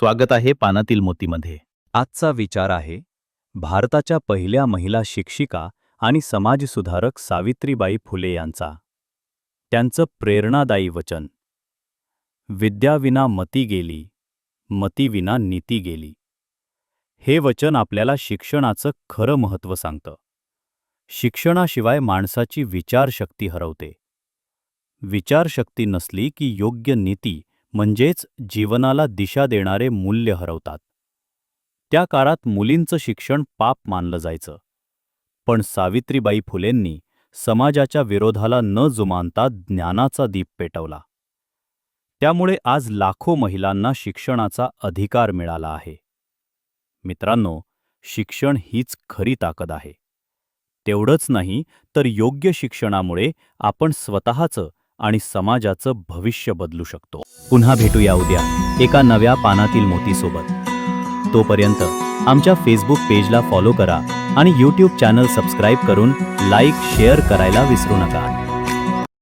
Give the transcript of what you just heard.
स्वागत आहे पानातील मोतीमध्ये. आजचा विचार आहे भारताच्या पहिल्या महिला शिक्षिका आणि समाजसुधारक सावित्रीबाई फुले यांचा. त्यांचं प्रेरणादायी वचन. विद्याविना मती गेली मतीविना नीती गेली. हे वचन आपल्याला शिक्षणाचं खरं महत्त्व सांगतं. शिक्षणाशिवाय माणसाची विचारशक्ती हरवते. विचारशक्ती नसली की योग्य नीती म्हणजेच जीवनाला दिशा देणारे मूल्य हरवतात. त्या काळात मुलींचं शिक्षण पाप मानलं जायचं. पण सावित्रीबाई फुलेंनी समाजाच्या विरोधाला न जुमानता ज्ञानाचा दीप पेटवला. त्यामुळे आज लाखो महिलांना शिक्षणाचा अधिकार मिळाला आहे. मित्रांनो शिक्षण हीच खरी ताकद आहे. तेवढंच नाही तर योग्य शिक्षणामुळे आपण स्वतःचं आणि समाजाचं भविष्य बदलू शकतो. पुन्हा भेटूया उद्या एका नव्या पानातील मोतीसोबत. तोपर्यंत आमच्या फेसबुक पेजला फॉलो करा आणि यूट्यूब चॅनल सबस्क्राईब करून लाईक शेअर करायला विसरू नका.